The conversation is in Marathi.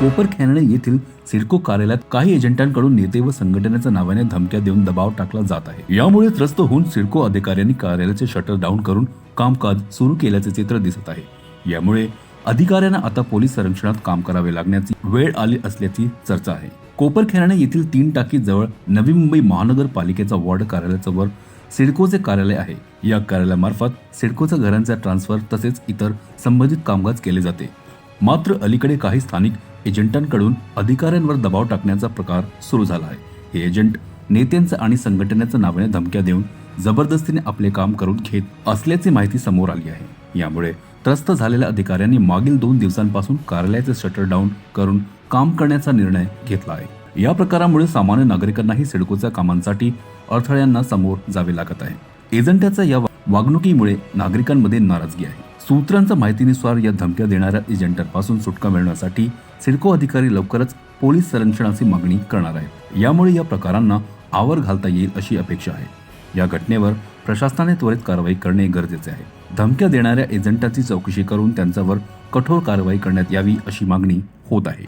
कोपरखैरणे येथील सिडको कार्यालयात काही एजंटांकडून नेते व संघटनेच्या नावाने धमक्या देऊन दबाव टाकला जात आहे. यामुळे त्रस्त होऊन सिडको अधिकाऱ्यांनी कार्यालयाचे शटर डाऊन करून कामकाज सुरू केल्याचे चित्र दिसत आहे. यामुळे अधिकाऱ्यांना आता पोलीस संरक्षणात काम करावे लागण्याची वेळ आली असल्याची चर्चा आहे. कोपरखैरणे येथील तीन टाकी जवळ नवी मुंबई महानगरपालिकेचा वॉर्ड कार्यालयाचं वर सिडकोचे कार्यालय आहे. या कार्यालयामार्फत सिडकोच्या घरांचा ट्रान्सफर तसेच इतर संबंधित कामकाज केले जाते. मात्र अलीकडे काही स्थानिक एजंटांकडून अधिकाऱ्यांवर दबाव टाकण्याचा प्रकार सुरू झाला आहे. हे एजंट नेत्यांचं आणि संघटनेच्या नावाने धमक्या देऊन जबरदस्तीने आपले काम करून घेत असल्याची माहिती समोर आली आहे. यामुळे त्रस्त झालेल्या अधिकाऱ्यांनी मागील दोन दिवसांपासून कार्यालयाचे शटर डाऊन करून काम करण्याचा निर्णय घेतला आहे. या प्रकारामुळे सामान्य नागरिकांनाही सिडकोच्या कामांसाठी अडथळ्यांना समोर जावे लागत आहे. एजंटाच्या या वागणुकीमुळे नागरिकांमध्ये नाराजगी आहे. सूत्रांचा माहितीनुसार या धमक्या देणाऱ्या एजंटांपासून सुटका मिळवण्यासाठी सिडको अधिकारी लवकरच पोलीस संरक्षणाची मागणी करणार आहेत. यामुळे या प्रकारांना आवर घालता येईल अशी अपेक्षा आहे. या घटनेवर प्रशासनाने त्वरित कारवाई करणे गरजेचे आहे. धमक्या देणाऱ्या एजंटाची चौकशी करून त्यांच्यावर कठोर कारवाई करण्यात यावी अशी मागणी होत आहे.